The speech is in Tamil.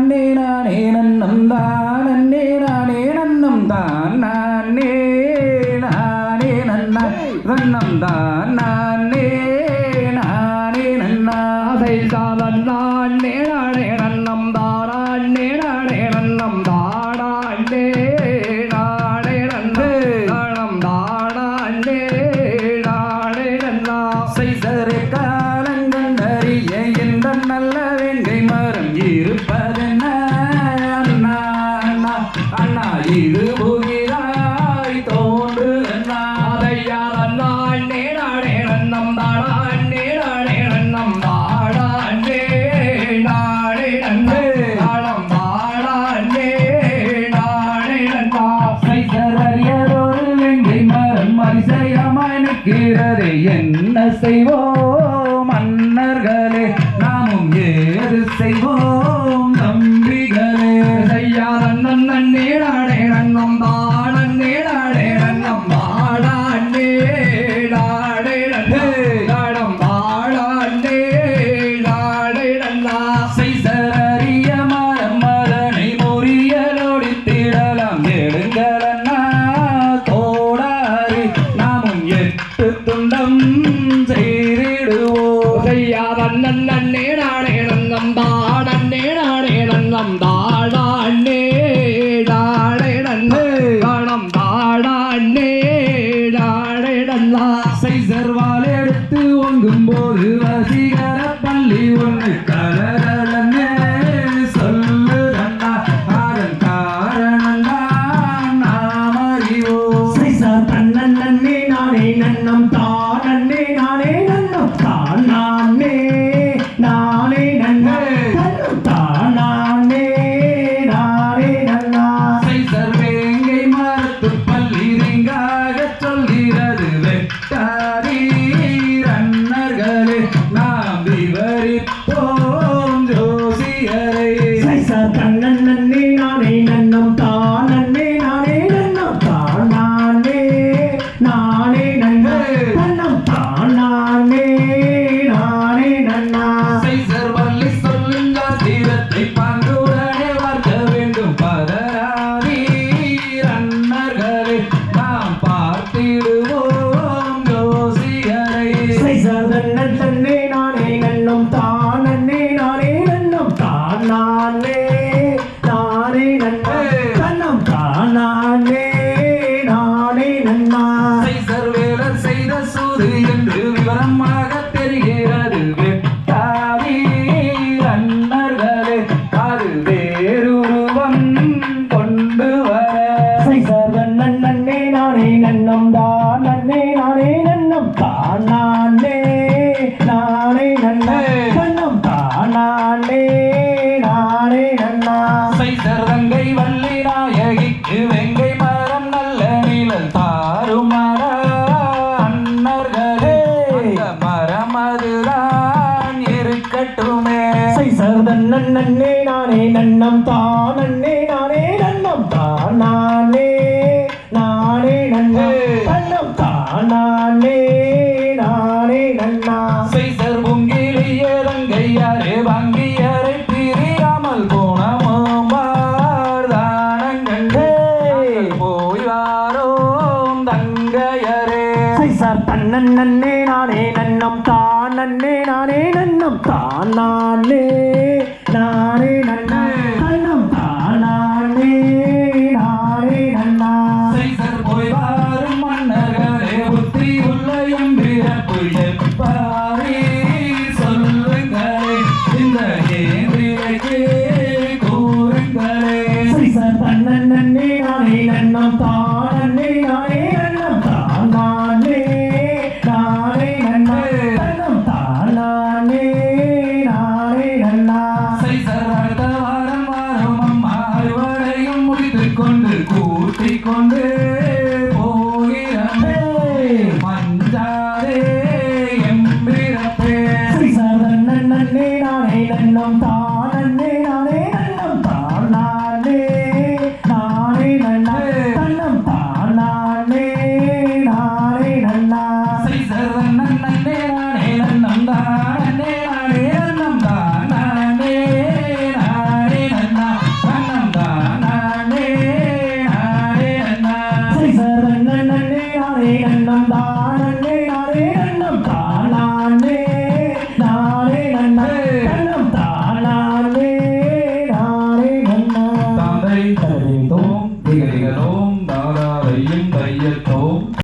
நானே நானே நன்னம் தான் நன்னே நானே நன்னம் தான் நானே நானே நன்னா நன்னம் தான் நானே அதிசயமாய் நிற்கிறது என்ன செய்வோம்? மன்னர்களே நாமும் ஏது செய்வோம்? நன்னம் தாடாண்டே நாடே நன்னே நாடம் தாடாண்டே எடுத்து ஒங்கும் போது வசீகர பள்ளி ஒன்று கலரலன்னு சொல்லுதண்ணா அதன் நாம் அறிவோம் சைசார் நானே நன்னம் நானே நன்னா செய்தர் வேலர் செய்த சூது என்று விவரமாக தெரிகிறது. வெட்டாதீர் அன்னர்களே அது வேறுருவம் கொண்டு வர. சைசதன்னன் நன்னே நானே நன்னம் தானே நானே நன்னம் தானே நானே நன்னம். தன்னம் தானே நானே நன்னா செய்தர் தங்கை வள்ளி தாருமர அன்னர்களே. அந்த மரம் அதுதான் இருக்கட்டுமே. சைசதன்னன் நன்னே நானே நன்னம் தானே நானே நன்னம் தானே தங்கையரே. சார் தன்னன் நன்னே நானே நன்னம் தான் நன்னே நானே நன்னம் தான் நானே நானே நன்ன கொண்டு போகிறமே மஞ்சாதே எம்பிரப்பே. சரணன் நன்னே நானே நன்னம் தான் my mind.